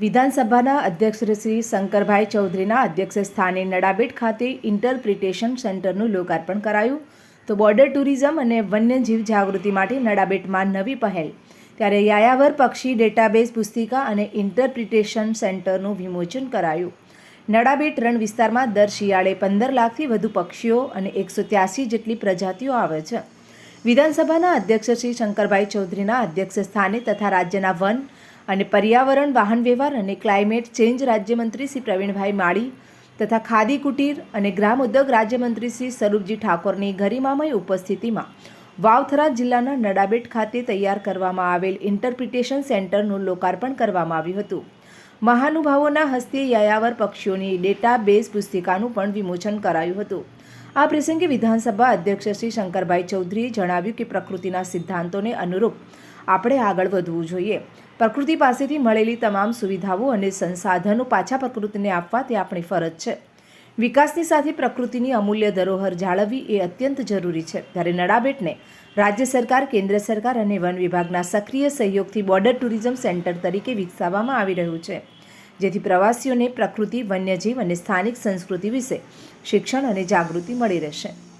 વિધાનસભાના અધ્યક્ષ શ્રી શંકરભાઈ ચૌધરીના અધ્યક્ષ સ્થાને નડાબેટ ખાતે ઇન્ટરપ્રિટેશન સેન્ટરનું લોકાર્પણ કરાયું. તો બોર્ડર ટુરિઝમ અને વન્યજીવ જાગૃતિ માટે નડાબેટમાં નવી પહેલ. ત્યારે યાયાવર પક્ષી ડેટાબેઝ પુસ્તિકા અને ઇન્ટરપ્રિટેશન સેન્ટરનું વિમોચન કરાયું. નડાબેટ રણ વિસ્તારમાં દર શિયાળે પંદર લાખથી વધુ પક્ષીઓ અને એકસો ત્યાસી જેટલી પ્રજાતિઓ આવે છે. વિધાનસભાના અધ્યક્ષ શ્રી શંકરભાઈ ચૌધરીના અધ્યક્ષ સ્થાને તથા રાજ્યના વન અને પર્યાવરણ, વાહન વ્યવહાર અને ક્લાઇમેટ ચેન્જ રાજ્યમંત્રી શ્રી પ્રવીણભાઈ માળી તથા ખાદી, કુટીર અને ગ્રામ ઉદ્યોગ રાજ્યમંત્રી શ્રી સ્વરૂપજી ઠાકોરની ગરિમામય ઉપસ્થિતિમાં વાવથરા જિલ્લાના નડાબેટ ખાતે તૈયાર કરવામાં આવેલ ઇન્ટરપ્રિટેશન સેન્ટરનું લોકાર્પણ કરવામાં આવ્યું હતું. મહાનુભાવોના હસ્તે યાયાવર પક્ષીઓની ડેટા બેઝ પુસ્તિકાનું પણ વિમોચન કરાયું હતું. આ પ્રસંગે વિધાનસભા અધ્યક્ષ શ્રી શંકરભાઈ ચૌધરીએ જણાવ્યું કે પ્રકૃતિના સિદ્ધાંતોને અનુરૂપ આપણે આગળ વધવું જોઈએ. પ્રકૃતિ પાસેથી મળેલી તમામ સુવિધાઓ અને સંસાધનો પાછા પ્રકૃતિને આપવા તે આપણી ફરજ છે. વિકાસની સાથે પ્રકૃતિની અમૂલ્ય ધરોહર જાળવવી એ અત્યંત જરૂરી છે. ત્યારે નડાબેટને રાજ્ય સરકાર, કેન્દ્ર સરકાર અને વન વિભાગના સક્રિય સહયોગથી બોર્ડર ટુરિઝમ સેન્ટર તરીકે વિકસાવવામાં આવી રહ્યું છે. જેથી પ્રવાસીઓને પ્રકૃતિ, વન્યજીવ અને સ્થાનિક સંસ્કૃતિ વિશે શિક્ષણ અને જાગૃતિ મળી રહેશે.